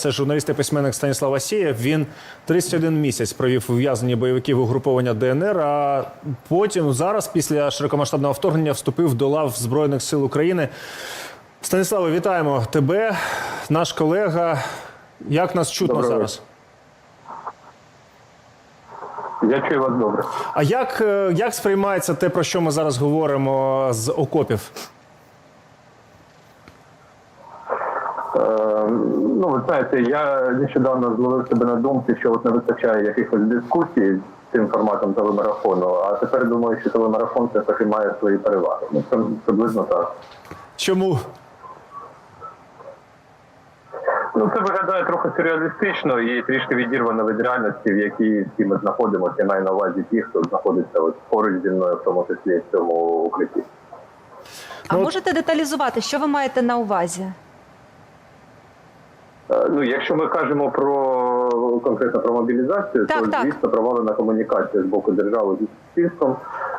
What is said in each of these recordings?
Це журналіст і письменник Станіслав Асєєв. Він 31 місяць провів ув'язнення бойовиків угруповання ДНР. А потім зараз, після широкомасштабного вторгнення, вступив до лав Збройних сил України. Станіславе, вітаємо тебе, наш колега. Як нас чутно Доброго зараз? Я чую вас добре. А як, е, як сприймається те, про що ми зараз говоримо з окопів? Е, ну, ви знаєте, я нещодавно зловив себе на думці, що от не вистачає якихось дискусій з цим форматом телемарафону, а тепер думаю, що телемарафон все таки має свої переваги. Ну, це приблизно так. Чому? Ну, це виглядає трохи сюрреалістично і трішки відірвано від реальності, в якій всі ми знаходимося. Я маю на увазі ті, хто знаходиться от поруч зі мною, в тому числі в цьому укритті. А Ну, можете деталізувати, що ви маєте на увазі? Е, Ну, якщо ми кажемо про конкретно про мобілізацію, Так, то так. звісно провалена комунікація з боку держави зі суспільством,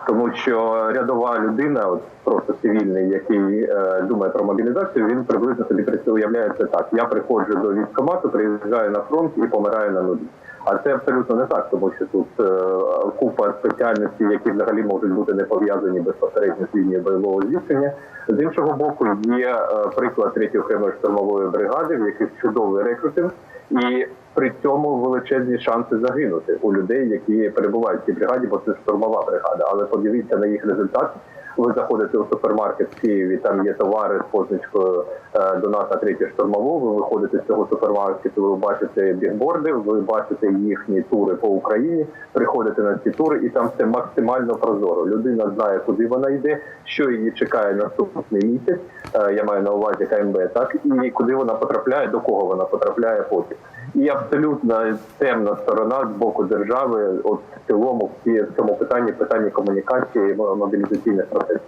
тому що рядова людина, от просто цивільний, який е, думає про мобілізацію, він приблизно собі уявляє це так: я приходжу до військкомату, приїжджаю на фронт і помираю на нулі. А це абсолютно не так, тому що тут е, купа спеціальностей, які взагалі можуть бути не пов'язані безпосередньо з лінією бойового зіткнення. З іншого боку, є е, приклад третьої окремої штурмової бригади, в яких чудовий рекрутинг, і при цьому величезні шанси загинути у людей, які перебувають в цій бригаді, бо це штурмова бригада. Але подивіться на їх результати. Ви заходите у супермаркет в Києві, там є товари з позначкою е, до нас на третю штурмову. Ви виходите з цього супермаркету, ви бачите бігборди, ви бачите їхні тури по Україні, приходите на ці тури, і там все максимально прозоро. Людина знає, куди вона йде, що її чекає наступний місяць. Е, я маю на увазі КМБ, так і куди вона потрапляє, до кого вона потрапляє потім. І абсолютно темна сторона з боку держави, от в цілому, в цьому питанні питанні комунікації мобілізаційних процесів.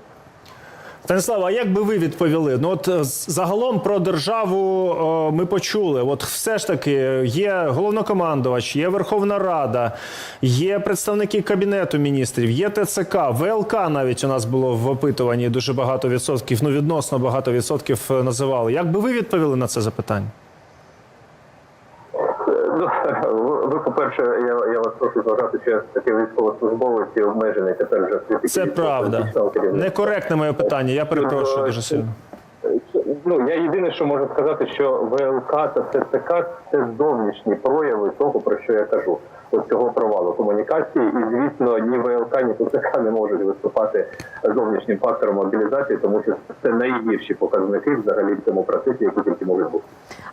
Станіслава, а як би ви відповіли? Ну от е, загалом про державу е, ми почули. От все ж таки є головнокомандувач, є Верховна Рада, є представники кабінету міністрів, є ТЦК, ВЛК навіть у нас було в опитуванні дуже багато відсотків. Ну відносно багато відсотків е, називали. Як би ви відповіли на це запитання? Ну, ви, ви, по-перше, я, я вас прошу зважати, що я такий військовослужбовець і обмежений тепер вже світ. Це правда. Некоректне моє питання. Я перепрошую дуже сильно. Ну я єдине, що можу сказати, що ВЛК та ТЦК це зовнішні прояви того, про що я кажу. Цього провалу комунікації, і звісно, ні ВЛК, ні ТЦК не можуть виступати зовнішнім фактором мобілізації, тому що це найгірші показники взагалі в цьому процесі, які тільки можуть бути.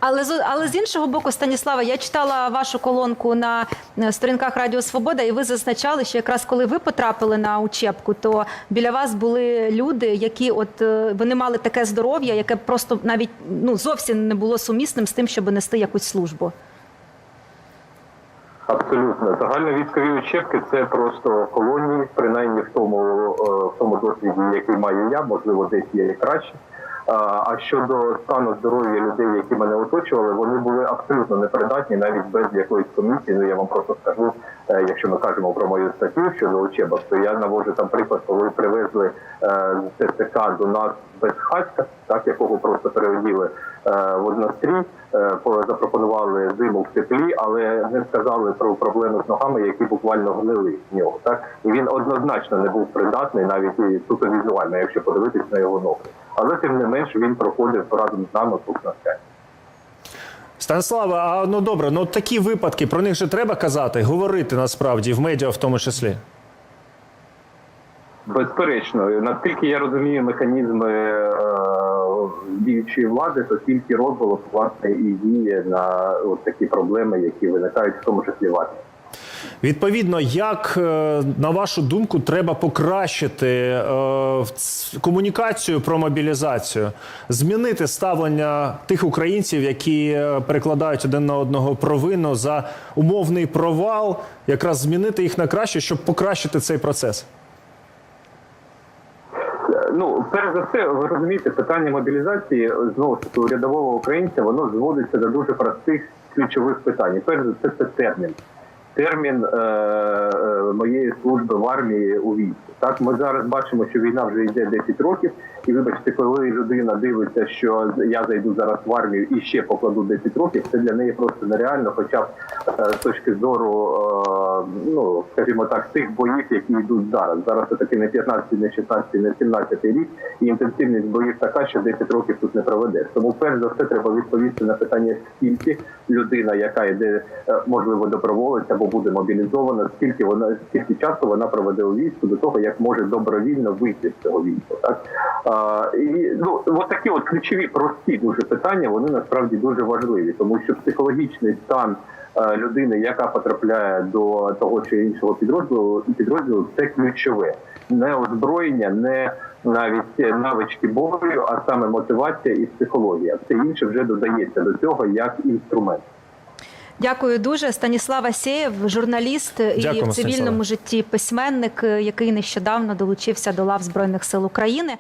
Але але з іншого боку, Станіслава, я читала вашу колонку на сторінках Радіо Свобода, і ви зазначали, що якраз коли ви потрапили на учебку, то біля вас були люди, які от е, вони мали таке здоров'я, яке просто навіть ну зовсім не було сумісним з тим, щоб нести якусь службу. Абсолютно загальновійськові учебки це просто колонії, принаймні в тому е, в тому досвіді, який маю я, можливо, десь є і краще. А щодо стану здоров'я людей, які мене оточували, вони були абсолютно непридатні, навіть без якоїсь комісії. Ну я вам просто скажу, якщо ми кажемо про мою статтю щодо учебок, то я навожу там приклад, коли привезли е, з ТЦК до нас без хатька, так якого просто переоділи е, в однострій, е, запропонували зиму в теплі, але не сказали про проблеми з ногами, які буквально гнили в нього. Так і він однозначно не був придатний, навіть і суто візуально, якщо подивитись на його ноги. Але тим не менш він проходив разом з нами тут навчання. Станіслава, а ну добре, ну такі випадки про них же треба казати, говорити насправді в медіа в тому числі. Безперечно, наскільки я розумію механізми е, діючої влади, то тільки розголос власне і діє на от такі проблеми, які виникають в тому числі в армії. Відповідно, як е, на вашу думку треба покращити е, комунікацію про мобілізацію, змінити ставлення тих українців, які е, перекладають один на одного провину за умовний провал, якраз змінити їх на краще, щоб покращити цей процес. Ну, перш за все, ви розумієте, питання мобілізації знову ж таки у рядового українця воно зводиться до дуже простих ключових питань. Перш за все, це термін. Термін е, е, моєї служби в армії у війську. Так, ми зараз бачимо, що війна вже йде 10 років, І вибачте, коли людина дивиться, що я зайду зараз в армію і ще покладу 10 років, це для неї просто нереально, хоча е, з точки зору, е, ну скажімо так, тих боїв, які йдуть зараз. Зараз це таки не 15, не 16, не 17 рік, і інтенсивність боїв така, що 10 років тут не проведеш. Тому перш за все треба відповісти на питання, скільки людина, яка йде е, можливо доброволець або буде мобілізована, скільки вона скільки часу вона проведе у війську до того, як може добровільно вийти з цього війська. Так а, і ну от такі от ключові прості дуже питання. Вони насправді дуже важливі, тому що психологічний стан е, людини, яка потрапляє до того чи іншого підрозділу, підрозділу, це ключове. Не озброєння, не навіть навички бою, а саме мотивація і психологія. Все інше вже додається до цього як інструмент. Дякую дуже. Станіслав Асєєв, журналіст і в цивільному Станіслава. житті письменник, який нещодавно долучився до лав Збройних сил України.